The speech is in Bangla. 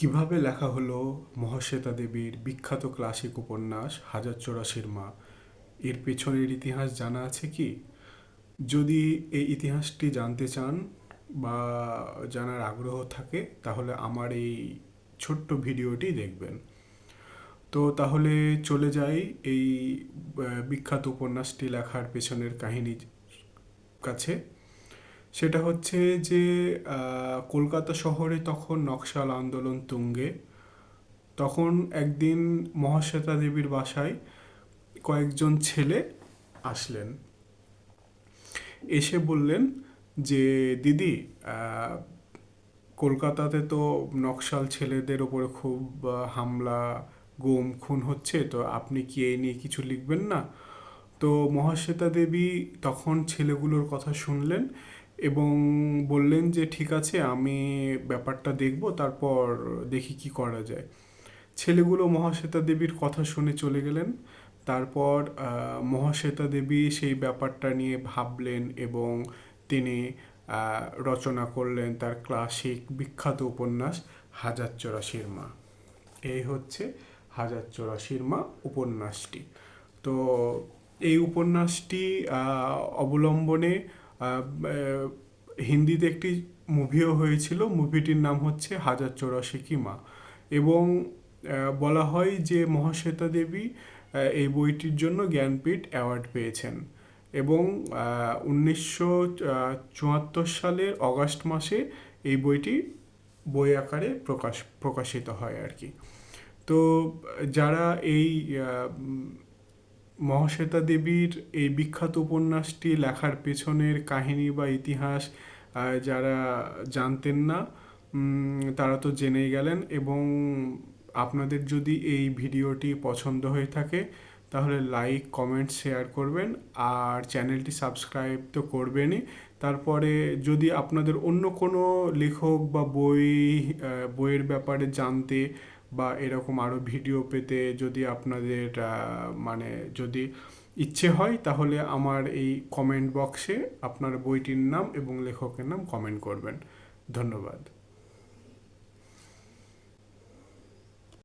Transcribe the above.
কীভাবে লেখা হলো মহাশ্বেতা দেবীর বিখ্যাত ক্লাসিক উপন্যাস হাজার চৌরাশির মা? এর পেছনের ইতিহাস জানা আছে কি? যদি এই ইতিহাসটি জানতে চান বা জানার আগ্রহ থাকে, তাহলে আমার এই ছোট্ট ভিডিওটি দেখবেন। তো তাহলে চলে যাই এই বিখ্যাত উপন্যাসটি লেখার পেছনের কাহিনীর কাছে। সেটা হচ্ছে যে কলকাতা শহরে তখন নকশাল আন্দোলন তুঙ্গে। তখন একদিন মহাশ্বেতা দেবীর বাসায় কয়েকজন ছেলে আসলেন। এসে বললেন যে, দিদি কলকাতাতে তো নকশাল ছেলেদের ওপরে খুব হামলা, গুম, খুন হচ্ছে, তো আপনি কি এই নিয়ে কিছু লিখবেন না? তো মহাশ্বেতা দেবী তখন ছেলেগুলোর কথা শুনলেন এবং বললেন যে, ঠিক আছে, আমি ব্যাপারটা দেখব, তারপর দেখি কি করা যায়। ছেলেগুলো মহাশ্বেতা দেবীর কথা শুনে চলে গেলেন। তারপর মহাশ্বেতা দেবী সেই ব্যাপারটা নিয়ে ভাবলেন এবং তিনি রচনা করলেন তার ক্লাসিক বিখ্যাত উপন্যাস, হাজার চৌরাশির মা এই হচ্ছে হাজার চৌরাশির মা উপন্যাসটি। তো, এই উপন্যাসটি অবলম্বনে হিন্দিতে একটি মুভিও হয়েছিল, মুভিটির নাম হচ্ছে হাজার চৌরাশি কি মা। এবং বলা হয় যে মহাশ্বেতা দেবী এই বইটির জন্য জ্ঞানপীঠ অ্যাওয়ার্ড পেয়েছেন। এবং উনিশশো চুয়াত্তর সালের অগাস্ট মাসে এই বইটি বই আকারে প্রকাশ, প্রকাশিত হয় আর কি। তো, যারা এই মহাশ্বেতা দেবীর এই বিখ্যাত উপন্যাসটি লেখার পেছনের কাহিনী বা ইতিহাস যারা জানতেন না তারা তো জেনেই গেলেন এবং আপনাদের যদি এই ভিডিওটি পছন্দ হয়ে থাকে, তাহলে লাইক, কমেন্ট, শেয়ার করবেন আর চ্যানেলটি সাবস্ক্রাইব তো করবেনই। তারপরে যদি আপনাদের অন্য কোনো লেখক বা বই বইয়ের ব্যাপারে জানতে বা এরকম আরও ভিডিও পেতে যদি আপনাদের মানে যদি ইচ্ছে হয়, তাহলে আমার এই কমেন্ট বক্সে আপনার বইটির নাম এবং লেখকের নাম কমেন্ট করবেন। ধন্যবাদ।